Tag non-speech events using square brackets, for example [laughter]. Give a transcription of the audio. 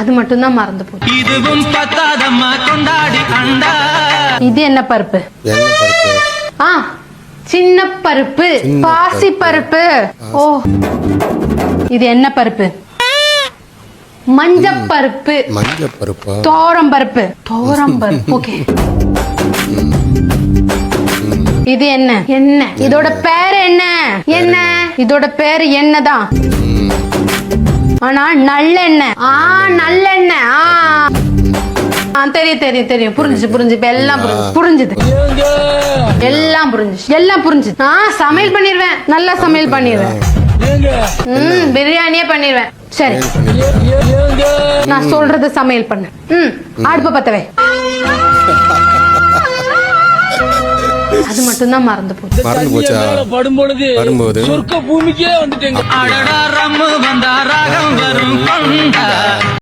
அது மட்டும்தான் மறந்து போச்சு. இதுவும் பத்தாதம்மா கொண்டாடி அண்டா இது என்ன பருப்பு? என்ன பருப்பு? ஆ சின்ன பருப்பு பாசி பருப்பு. ஓ இது என்ன பருப்பு? மஞ்சள் பருப்பு. மஞ்சள் பருப்பா? தோரம் பருப்பு. தோரம் பருப்பு ஓகே. இது என்ன? என்ன? இதோட பேர் என்ன? என்ன? இதோட பேர் என்னதான்? ஆனா நல்லெண்ணெய். ஆ நல்லெண்ணெய். ஆ. ஆ, தெரியும் தெரியும் தெரியும். புரிஞ்சுச்சு புரிஞ்சு இப்ப எல்லாம் புரிஞ்சு புரிஞ்சுது. எல்லாம் புரிஞ்சுச்சு. எல்லாம் புரிஞ்சுது நான் சமையல் பண்ணிடுவேன் நல்லா சமையல் பண்ணிடுவேன் ம் பிரியாணியே பண்ணிடுவேன் சரி. நான் சொல்றது சமையல் பண்ணு. ம் அடுப்ப பத்தவே [laughs] அது மட்டும்தான் மறந்து போச்சு. மறந்து போச்சா? வரும்போது சொர்க்க பூமிக்கே வந்துட்டேங்க. அடடா ரம்மு. வந்தா ராகம் வரும் கொண்டா